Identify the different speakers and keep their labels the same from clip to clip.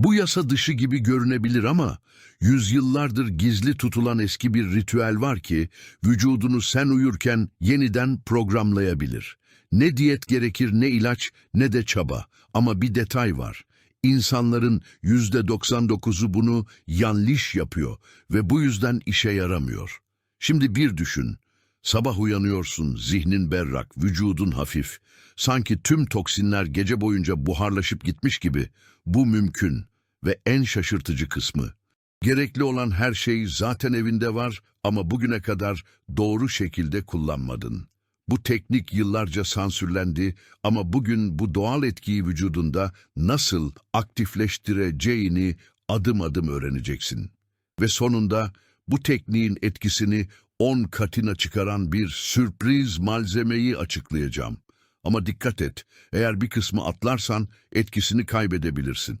Speaker 1: Bu yasa dışı gibi görünebilir ama yüzyıllardır gizli tutulan eski bir ritüel var ki vücudunu sen uyurken yeniden programlayabilir. Ne diyet gerekir ne ilaç ne de çaba ama bir detay var. İnsanların yüzde 99'u bunu yanlış yapıyor ve bu yüzden işe yaramıyor. Şimdi bir düşün. Sabah uyanıyorsun, zihnin berrak, vücudun hafif. Sanki tüm toksinler gece boyunca buharlaşıp gitmiş gibi. Bu mümkün ve en şaşırtıcı kısmı. Gerekli olan her şey zaten evinde var ama bugüne kadar doğru şekilde kullanmadın. Bu teknik yıllarca sansürlendi ama bugün bu doğal etkiyi vücudunda nasıl aktifleştireceğini adım adım öğreneceksin. Ve sonunda bu tekniğin etkisini 10 katına çıkaran bir sürpriz malzemeyi açıklayacağım. Ama dikkat et, eğer bir kısmı atlarsan etkisini kaybedebilirsin.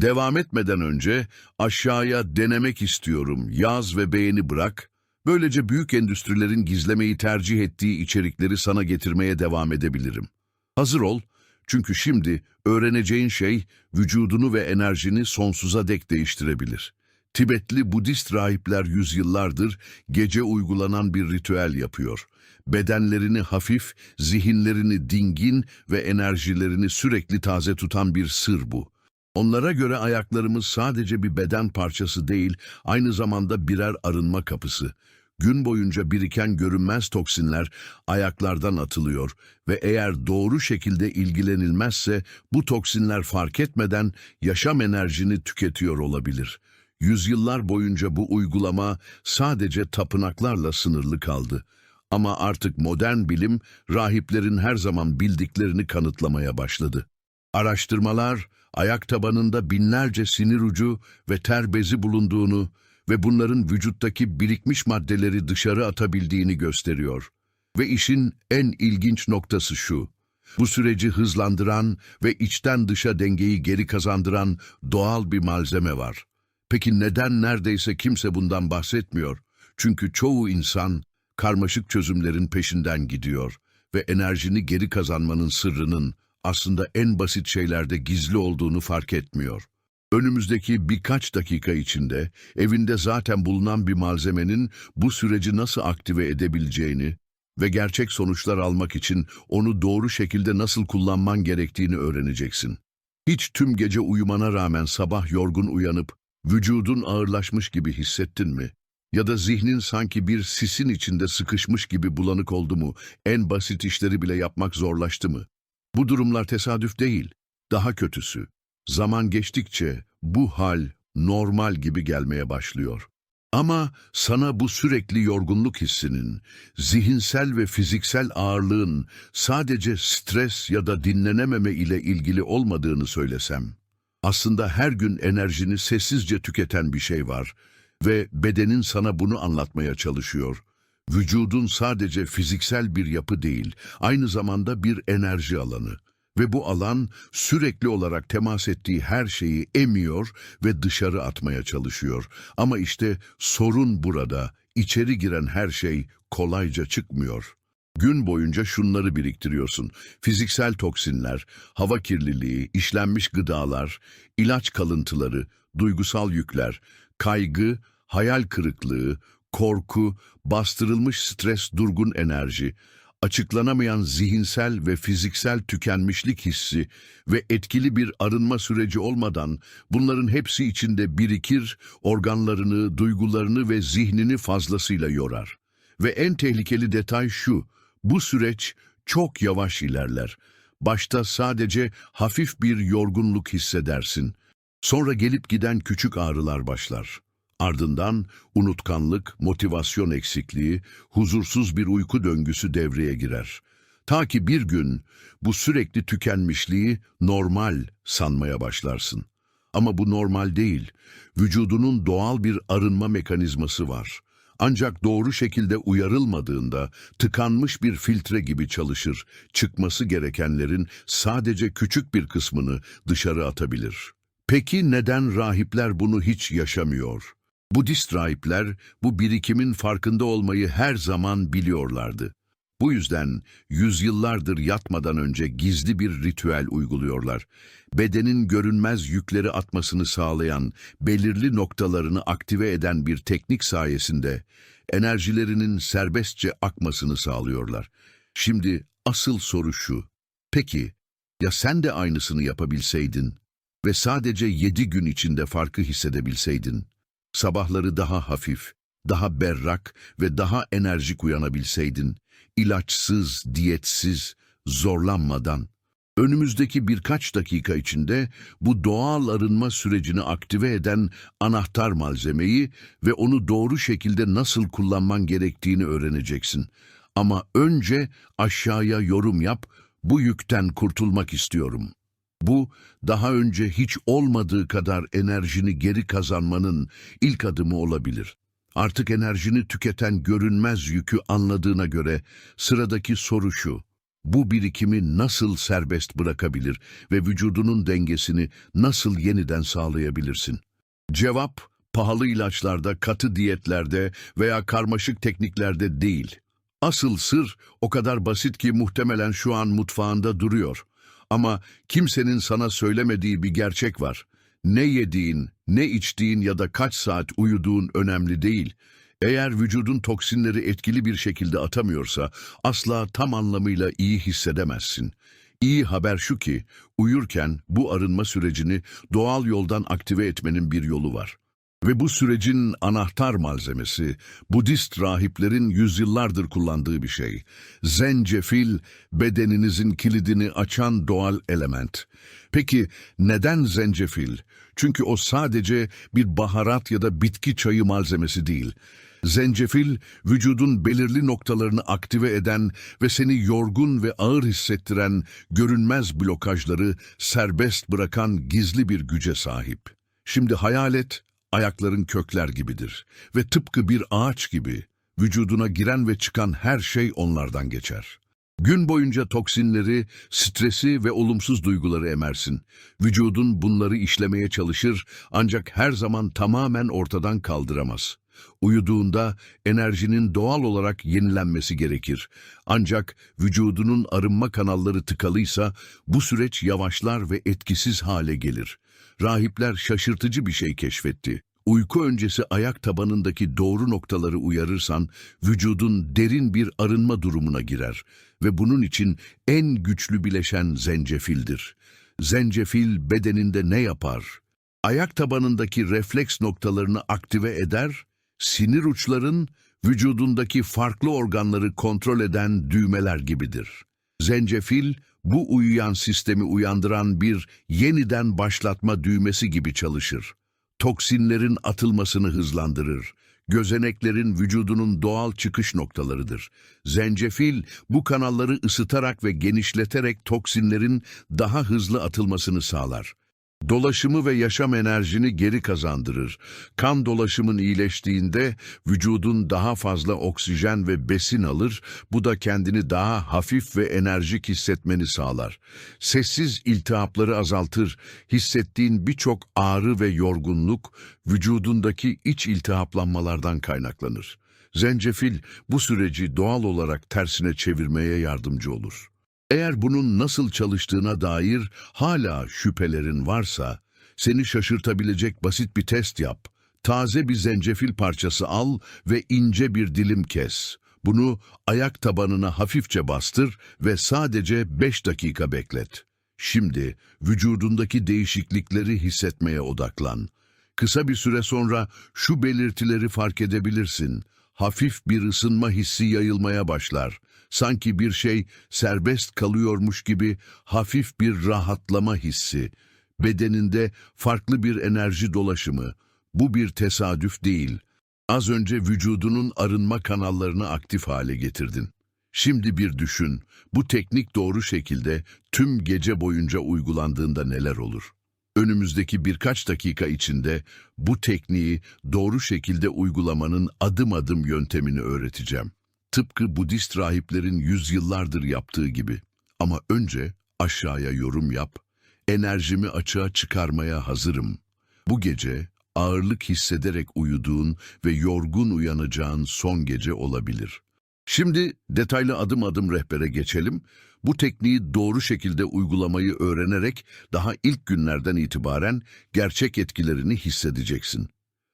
Speaker 1: Devam etmeden önce aşağıya denemek istiyorum, yaz ve beğeni bırak. Böylece büyük endüstrilerin gizlemeyi tercih ettiği içerikleri sana getirmeye devam edebilirim. Hazır ol, çünkü şimdi öğreneceğin şey vücudunu ve enerjini sonsuza dek değiştirebilir. Tibetli Budist rahipler yüzyıllardır gece uygulanan bir ritüel yapıyor. Bedenlerini hafif, zihinlerini dingin ve enerjilerini sürekli taze tutan bir sır bu. Onlara göre ayaklarımız sadece bir beden parçası değil, aynı zamanda birer arınma kapısı. Gün boyunca biriken görünmez toksinler ayaklardan atılıyor ve eğer doğru şekilde ilgilenilmezse bu toksinler fark etmeden yaşam enerjini tüketiyor olabilir. Yüzyıllar boyunca bu uygulama sadece tapınaklarla sınırlı kaldı. Ama artık modern bilim rahiplerin her zaman bildiklerini kanıtlamaya başladı. Araştırmalar, ayak tabanında binlerce sinir ucu ve ter bezi bulunduğunu ve bunların vücuttaki birikmiş maddeleri dışarı atabildiğini gösteriyor. Ve işin en ilginç noktası şu. Bu süreci hızlandıran ve içten dışa dengeyi geri kazandıran doğal bir malzeme var. Peki neden neredeyse kimse bundan bahsetmiyor? Çünkü çoğu insan karmaşık çözümlerin peşinden gidiyor ve enerjini geri kazanmanın sırrının aslında en basit şeylerde gizli olduğunu fark etmiyor. Önümüzdeki birkaç dakika içinde evinde zaten bulunan bir malzemenin bu süreci nasıl aktive edebileceğini ve gerçek sonuçlar almak için onu doğru şekilde nasıl kullanman gerektiğini öğreneceksin. Hiç tüm gece uyumana rağmen sabah yorgun uyanıp vücudun ağırlaşmış gibi hissettin mi? Ya da zihnin sanki bir sisin içinde sıkışmış gibi bulanık oldu mu? En basit işleri bile yapmak zorlaştı mı? Bu durumlar tesadüf değil. Daha kötüsü. Zaman geçtikçe bu hal normal gibi gelmeye başlıyor. Ama sana bu sürekli yorgunluk hissinin, zihinsel ve fiziksel ağırlığın sadece stres ya da dinlenememe ile ilgili olmadığını söylesem, aslında her gün enerjini sessizce tüketen bir şey var ve bedenin sana bunu anlatmaya çalışıyor. Vücudun sadece fiziksel bir yapı değil, aynı zamanda bir enerji alanı. Ve bu alan sürekli olarak temas ettiği her şeyi emiyor ve dışarı atmaya çalışıyor. Ama işte sorun burada, içeri giren her şey kolayca çıkmıyor. Gün boyunca şunları biriktiriyorsun. Fiziksel toksinler, hava kirliliği, işlenmiş gıdalar, ilaç kalıntıları, duygusal yükler, kaygı, hayal kırıklığı, korku, bastırılmış stres, durgun enerji, açıklanamayan zihinsel ve fiziksel tükenmişlik hissi ve etkili bir arınma süreci olmadan bunların hepsi içinde birikir, organlarını, duygularını ve zihnini fazlasıyla yorar. Ve en tehlikeli detay şu, bu süreç çok yavaş ilerler. Başta sadece hafif bir yorgunluk hissedersin. Sonra gelip giden küçük ağrılar başlar. Ardından unutkanlık, motivasyon eksikliği, huzursuz bir uyku döngüsü devreye girer. Ta ki bir gün bu sürekli tükenmişliği normal sanmaya başlarsın. Ama bu normal değil. Vücudunun doğal bir arınma mekanizması var. Ancak doğru şekilde uyarılmadığında tıkanmış bir filtre gibi çalışır. Çıkması gerekenlerin sadece küçük bir kısmını dışarı atabilir. Peki neden rahipler bunu hiç yaşamıyor? Budist rahipler bu birikimin farkında olmayı her zaman biliyorlardı. Bu yüzden yüzyıllardır yatmadan önce gizli bir ritüel uyguluyorlar. Bedenin görünmez yükleri atmasını sağlayan, belirli noktalarını aktive eden bir teknik sayesinde enerjilerinin serbestçe akmasını sağlıyorlar. Şimdi asıl soru şu. Peki ya sen de aynısını yapabilseydin ve sadece yedi gün içinde farkı hissedebilseydin? Sabahları daha hafif, daha berrak ve daha enerjik uyanabilseydin, ilaçsız, diyetsiz, zorlanmadan, önümüzdeki birkaç dakika içinde bu doğal arınma sürecini aktive eden anahtar malzemeyi ve onu doğru şekilde nasıl kullanman gerektiğini öğreneceksin. Ama önce aşağıya yorum yap, bu yükten kurtulmak istiyorum. Bu, daha önce hiç olmadığı kadar enerjini geri kazanmanın ilk adımı olabilir. Artık enerjini tüketen görünmez yükü anladığına göre sıradaki soru şu. Bu birikimi nasıl serbest bırakabilir ve vücudunun dengesini nasıl yeniden sağlayabilirsin? Cevap, pahalı ilaçlarda, katı diyetlerde veya karmaşık tekniklerde değil. Asıl sır o kadar basit ki muhtemelen şu an mutfağında duruyor. Ama kimsenin sana söylemediği bir gerçek var. Ne yediğin, ne içtiğin ya da kaç saat uyuduğun önemli değil. Eğer vücudun toksinleri etkili bir şekilde atamıyorsa asla tam anlamıyla iyi hissedemezsin. İyi haber şu ki uyurken bu arınma sürecini doğal yoldan aktive etmenin bir yolu var. Ve bu sürecin anahtar malzemesi, Budist rahiplerin yüzyıllardır kullandığı bir şey. Zencefil, bedeninizin kilidini açan doğal element. Peki neden zencefil? Çünkü o sadece bir baharat ya da bitki çayı malzemesi değil. Zencefil, vücudun belirli noktalarını aktive eden ve seni yorgun ve ağır hissettiren görünmez blokajları serbest bırakan gizli bir güce sahip. Şimdi hayal et, ayakların kökler gibidir ve tıpkı bir ağaç gibi vücuduna giren ve çıkan her şey onlardan geçer. Gün boyunca toksinleri, stresi ve olumsuz duyguları emersin. Vücudun bunları işlemeye çalışır ancak her zaman tamamen ortadan kaldıramaz. Uyuduğunda enerjinin doğal olarak yenilenmesi gerekir. Ancak vücudunun arınma kanalları tıkalıysa bu süreç yavaşlar ve etkisiz hale gelir. Rahipler şaşırtıcı bir şey keşfetti. Uyku öncesi ayak tabanındaki doğru noktaları uyarırsan vücudun derin bir arınma durumuna girer ve bunun için en güçlü bileşen zencefildir. Zencefil bedeninde ne yapar? Ayak tabanındaki refleks noktalarını aktive eder, sinir uçların vücudundaki farklı organları kontrol eden düğmeler gibidir. Zencefil, bu uyuyan sistemi uyandıran bir yeniden başlatma düğmesi gibi çalışır. Toksinlerin atılmasını hızlandırır. Gözeneklerin vücudunun doğal çıkış noktalarıdır. Zencefil bu kanalları ısıtarak ve genişleterek toksinlerin daha hızlı atılmasını sağlar. Dolaşımı ve yaşam enerjini geri kazandırır. Kan dolaşımın iyileştiğinde vücudun daha fazla oksijen ve besin alır, bu da kendini daha hafif ve enerjik hissetmeni sağlar. Sessiz iltihapları azaltır, hissettiğin birçok ağrı ve yorgunluk vücudundaki iç iltihaplanmalardan kaynaklanır. Zencefil bu süreci doğal olarak tersine çevirmeye yardımcı olur. Eğer bunun nasıl çalıştığına dair hala şüphelerin varsa, seni şaşırtabilecek basit bir test yap. Taze bir zencefil parçası al ve ince bir dilim kes. Bunu ayak tabanına hafifçe bastır ve sadece 5 dakika beklet. Şimdi vücudundaki değişiklikleri hissetmeye odaklan. Kısa bir süre sonra şu belirtileri fark edebilirsin. Hafif bir ısınma hissi yayılmaya başlar. Sanki bir şey serbest kalıyormuş gibi hafif bir rahatlama hissi. Bedeninde farklı bir enerji dolaşımı. Bu bir tesadüf değil. Az önce vücudunun arınma kanallarını aktif hale getirdin. Şimdi bir düşün, bu teknik doğru şekilde tüm gece boyunca uygulandığında neler olur? Önümüzdeki birkaç dakika içinde bu tekniği doğru şekilde uygulamanın adım adım yöntemini öğreteceğim. Tıpkı Budist rahiplerin yüzyıllardır yaptığı gibi. Ama önce aşağıya yorum yap, enerjimi açığa çıkarmaya hazırım. Bu gece ağırlık hissederek uyuduğun ve yorgun uyanacağın son gece olabilir. Şimdi detaylı adım adım rehbere geçelim. Bu tekniği doğru şekilde uygulamayı öğrenerek daha ilk günlerden itibaren gerçek etkilerini hissedeceksin.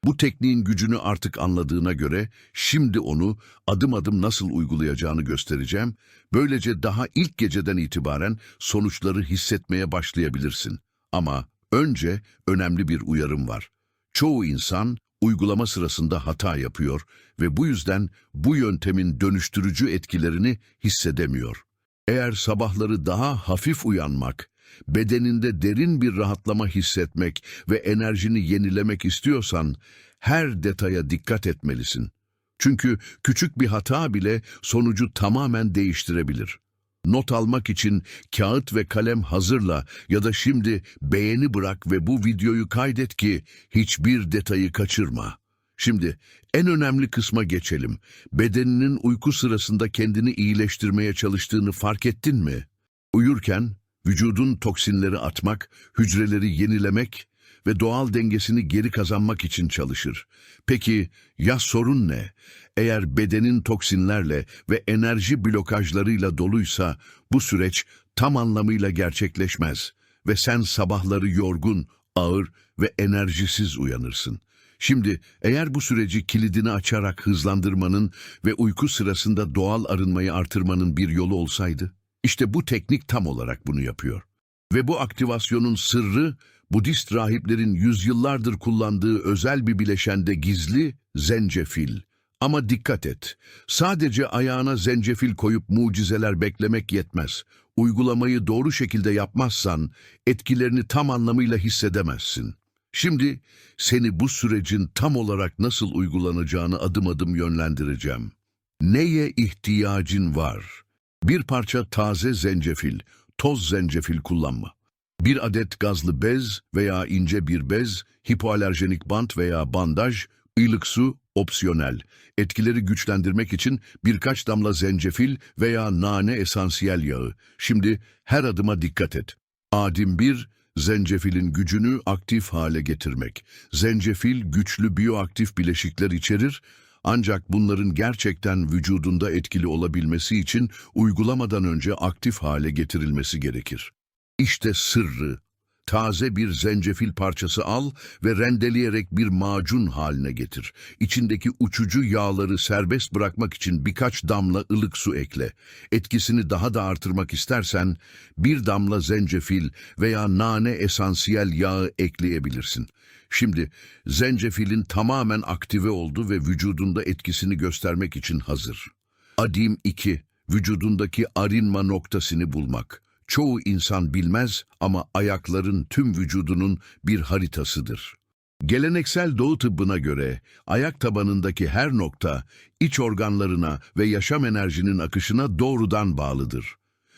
Speaker 1: Bu tekniğin gücünü artık anladığına göre şimdi onu adım adım nasıl uygulayacağını göstereceğim. Böylece daha ilk geceden itibaren sonuçları hissetmeye başlayabilirsin. Ama önce önemli bir uyarım var. Çoğu insan uygulama sırasında hata yapıyor ve bu yüzden bu yöntemin dönüştürücü etkilerini hissedemiyor. Eğer sabahları daha hafif uyanmak, bedeninde derin bir rahatlama hissetmek ve enerjini yenilemek istiyorsan her detaya dikkat etmelisin. Çünkü küçük bir hata bile sonucu tamamen değiştirebilir. Not almak için kağıt ve kalem hazırla ya da şimdi beğeni bırak ve bu videoyu kaydet ki hiçbir detayı kaçırma. Şimdi en önemli kısma geçelim. Bedeninin uyku sırasında kendini iyileştirmeye çalıştığını fark ettin mi? Uyurken vücudun toksinleri atmak, hücreleri yenilemek ve doğal dengesini geri kazanmak için çalışır. Peki ya sorun ne? Eğer bedenin toksinlerle ve enerji blokajlarıyla doluysa bu süreç tam anlamıyla gerçekleşmez ve sen sabahları yorgun, ağır ve enerjisiz uyanırsın. Şimdi eğer bu süreci kilidini açarak hızlandırmanın ve uyku sırasında doğal arınmayı artırmanın bir yolu olsaydı, işte bu teknik tam olarak bunu yapıyor. Ve bu aktivasyonun sırrı Budist rahiplerin yüzyıllardır kullandığı özel bir bileşende gizli zencefil. Ama dikkat et, sadece ayağına zencefil koyup mucizeler beklemek yetmez. Uygulamayı doğru şekilde yapmazsan etkilerini tam anlamıyla hissedemezsin. Şimdi seni bu sürecin tam olarak nasıl uygulanacağını adım adım yönlendireceğim. Neye ihtiyacın var? Bir parça taze zencefil, toz zencefil kullanma. Bir adet gazlı bez veya ince bir bez, hipoalerjenik bant veya bandaj, ılık su opsiyonel. Etkileri güçlendirmek için birkaç damla zencefil veya nane esansiyel yağı. Şimdi her adıma dikkat et. Adim 1, zencefilin gücünü aktif hale getirmek. Zencefil güçlü biyoaktif bileşikler içerir, ancak bunların gerçekten vücudunda etkili olabilmesi için uygulamadan önce aktif hale getirilmesi gerekir. İşte sırrı. Taze bir zencefil parçası al ve rendeleyerek bir macun haline getir. İçindeki uçucu yağları serbest bırakmak için birkaç damla ılık su ekle. Etkisini daha da artırmak istersen bir damla zencefil veya nane esansiyel yağı ekleyebilirsin. Şimdi zencefilin tamamen aktive oldu ve vücudunda etkisini göstermek için hazır. Adim 2. Vücudundaki arınma noktasını bulmak. Çoğu insan bilmez ama ayakların tüm vücudunun bir haritasıdır. Geleneksel doğu tıbbına göre ayak tabanındaki her nokta iç organlarına ve yaşam enerjinin akışına doğrudan bağlıdır.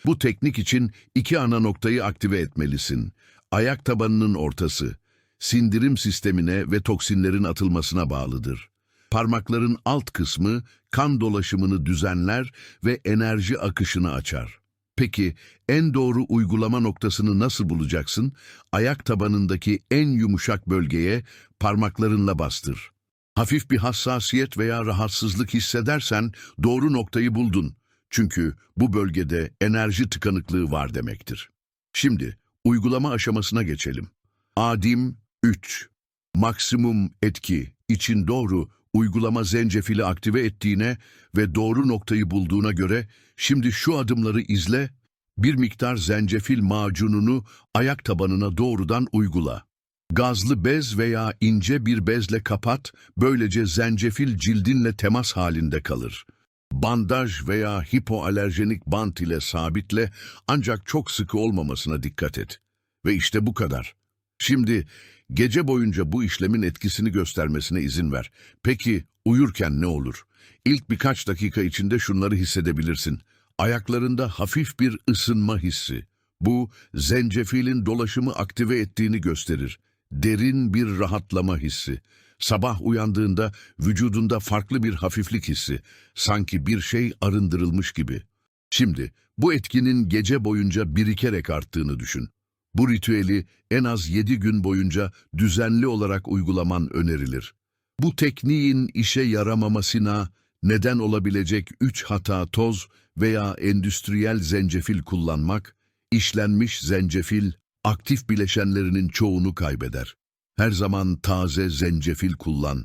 Speaker 1: Bu teknik için iki ana noktayı aktive etmelisin. Ayak tabanının ortası, sindirim sistemine ve toksinlerin atılmasına bağlıdır. Parmakların alt kısmı kan dolaşımını düzenler ve enerji akışını açar. Peki en doğru uygulama noktasını nasıl bulacaksın? Ayak tabanındaki en yumuşak bölgeye parmaklarınla bastır. Hafif bir hassasiyet veya rahatsızlık hissedersen doğru noktayı buldun. Çünkü bu bölgede enerji tıkanıklığı var demektir. Şimdi uygulama aşamasına geçelim. Adim 3. Maksimum etki için doğru uygulama zencefili aktive ettiğine ve doğru noktayı bulduğuna göre şimdi şu adımları izle, bir miktar zencefil macununu ayak tabanına doğrudan uygula. Gazlı bez veya ince bir bezle kapat, böylece zencefil cildinle temas halinde kalır. Bandaj veya hipoalerjenik bant ile sabitle ancak çok sıkı olmamasına dikkat et. Ve işte bu kadar. Şimdi gece boyunca bu işlemin etkisini göstermesine izin ver. Peki uyurken ne olur? İlk birkaç dakika içinde şunları hissedebilirsin. Ayaklarında hafif bir ısınma hissi. Bu zencefilin dolaşımı aktive ettiğini gösterir. Derin bir rahatlama hissi. Sabah uyandığında vücudunda farklı bir hafiflik hissi. Sanki bir şey arındırılmış gibi. Şimdi bu etkinin gece boyunca birikerek arttığını düşün. Bu ritüeli en az 7 gün boyunca düzenli olarak uygulaman önerilir. Bu tekniğin işe yaramamasına Neden olabilecek 3 hata toz veya endüstriyel zencefil kullanmak, işlenmiş zencefil aktif bileşenlerinin çoğunu kaybeder. Her zaman taze zencefil kullan.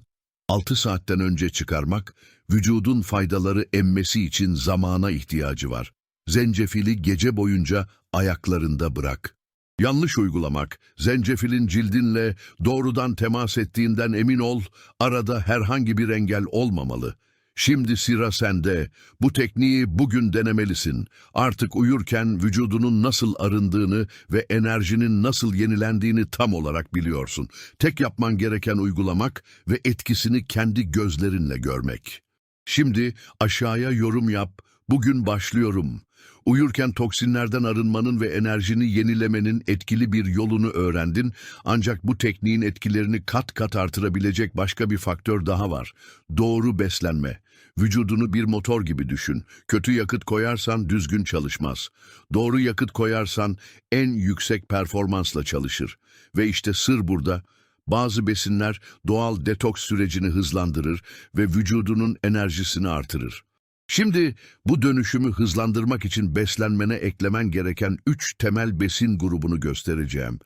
Speaker 1: 6 saatten önce çıkarmak, vücudun faydaları emmesi için zamana ihtiyacı var. Zencefili gece boyunca ayaklarında bırak. Yanlış uygulamak, zencefilin cildinle doğrudan temas ettiğinden emin ol, arada herhangi bir engel olmamalı. Şimdi sıra sende. Bu tekniği bugün denemelisin. Artık uyurken vücudunun nasıl arındığını ve enerjinin nasıl yenilendiğini tam olarak biliyorsun. Tek yapman gereken uygulamak ve etkisini kendi gözlerinle görmek. Şimdi aşağıya yorum yap. Bugün başlıyorum. Uyurken toksinlerden arınmanın ve enerjini yenilemenin etkili bir yolunu öğrendin. Ancak bu tekniğin etkilerini kat kat artırabilecek başka bir faktör daha var. Doğru beslenme. Vücudunu bir motor gibi düşün. Kötü yakıt koyarsan düzgün çalışmaz. Doğru yakıt koyarsan en yüksek performansla çalışır. Ve işte sır burada. Bazı besinler doğal detoks sürecini hızlandırır ve vücudunun enerjisini artırır. Şimdi bu dönüşümü hızlandırmak için beslenmene eklemen gereken üç temel besin grubunu göstereceğim.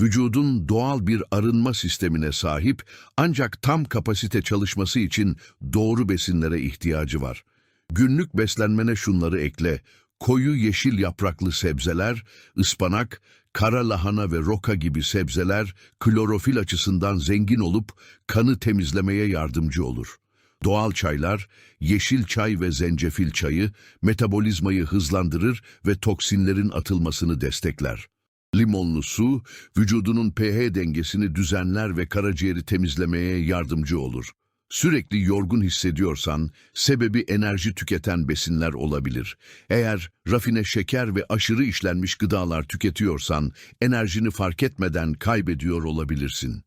Speaker 1: Vücudun doğal bir arınma sistemine sahip ancak tam kapasite çalışması için doğru besinlere ihtiyacı var. Günlük beslenmene şunları ekle. Koyu yeşil yapraklı sebzeler, ıspanak, kara lahana ve roka gibi sebzeler klorofil açısından zengin olup kanı temizlemeye yardımcı olur. Doğal çaylar, yeşil çay ve zencefil çayı metabolizmayı hızlandırır ve toksinlerin atılmasını destekler. Limonlu su, vücudunun pH dengesini düzenler ve karaciğeri temizlemeye yardımcı olur. Sürekli yorgun hissediyorsan, sebebi enerji tüketen besinler olabilir. Eğer rafine şeker ve aşırı işlenmiş gıdalar tüketiyorsan, enerjini fark etmeden kaybediyor olabilirsin.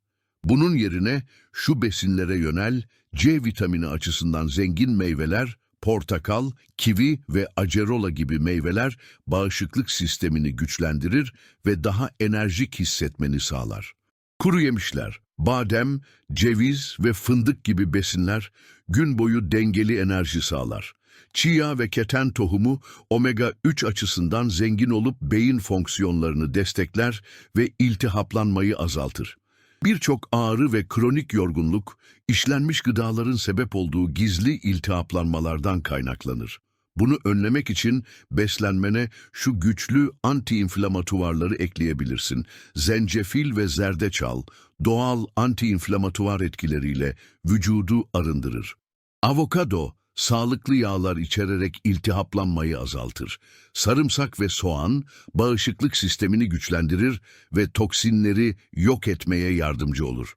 Speaker 1: Bunun yerine şu besinlere yönel, C vitamini açısından zengin meyveler, portakal, kivi ve acerola gibi meyveler bağışıklık sistemini güçlendirir ve daha enerjik hissetmeni sağlar. Kuru yemişler, badem, ceviz ve fındık gibi besinler gün boyu dengeli enerji sağlar. Chia ve keten tohumu omega 3 açısından zengin olup beyin fonksiyonlarını destekler ve iltihaplanmayı azaltır. Birçok ağrı ve kronik yorgunluk, işlenmiş gıdaların sebep olduğu gizli iltihaplanmalardan kaynaklanır. Bunu önlemek için beslenmene şu güçlü antiinflamatuvarları ekleyebilirsin. Zencefil ve zerdeçal, doğal antiinflamatuvar etkileriyle vücudu arındırır. Avokado, sağlıklı yağlar içererek iltihaplanmayı azaltır. Sarımsak ve soğan, bağışıklık sistemini güçlendirir ve toksinleri yok etmeye yardımcı olur.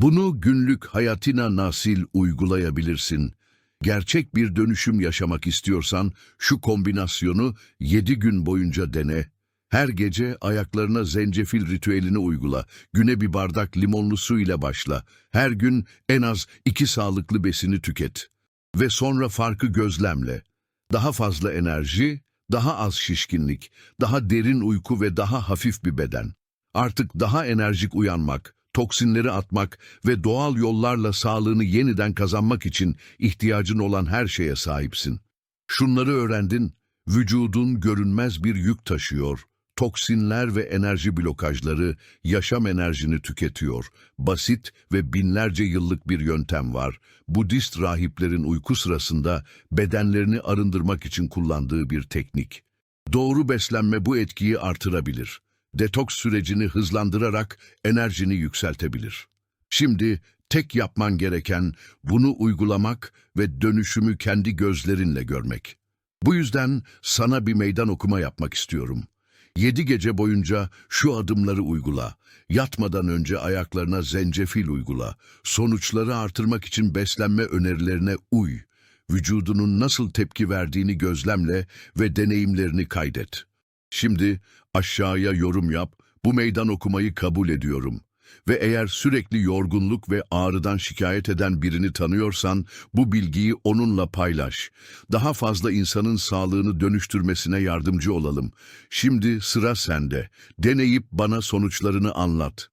Speaker 1: Bunu günlük hayatına nasil uygulayabilirsin. Gerçek bir dönüşüm yaşamak istiyorsan şu kombinasyonu 7 gün boyunca dene. Her gece ayaklarına zencefil ritüelini uygula. Güne bir bardak limonlu su ile başla. Her gün en az iki sağlıklı besini tüket. Ve sonra farkı gözlemle. Daha fazla enerji, daha az şişkinlik, daha derin uyku ve daha hafif bir beden. Artık daha enerjik uyanmak, toksinleri atmak ve doğal yollarla sağlığını yeniden kazanmak için ihtiyacın olan her şeye sahipsin. Şunları öğrendin, vücudun görünmez bir yük taşıyor. Toksinler ve enerji blokajları yaşam enerjini tüketiyor. Basit ve binlerce yıllık bir yöntem var. Budist rahiplerin uyku sırasında bedenlerini arındırmak için kullandığı bir teknik. Doğru beslenme bu etkiyi artırabilir. Detoks sürecini hızlandırarak enerjini yükseltebilir. Şimdi tek yapman gereken bunu uygulamak ve dönüşümü kendi gözlerinle görmek. Bu yüzden sana bir meydan okuma yapmak istiyorum. Yedi gece boyunca şu adımları uygula. Yatmadan önce ayaklarına zencefil uygula. Sonuçları artırmak için beslenme önerilerine uy. Vücudunun nasıl tepki verdiğini gözlemle ve deneyimlerini kaydet. Şimdi aşağıya yorum yap, bu meydan okumayı kabul ediyorum. Ve eğer sürekli yorgunluk ve ağrıdan şikayet eden birini tanıyorsan, bu bilgiyi onunla paylaş. Daha fazla insanın sağlığını dönüştürmesine yardımcı olalım. Şimdi sıra sende. Deneyip bana sonuçlarını anlat.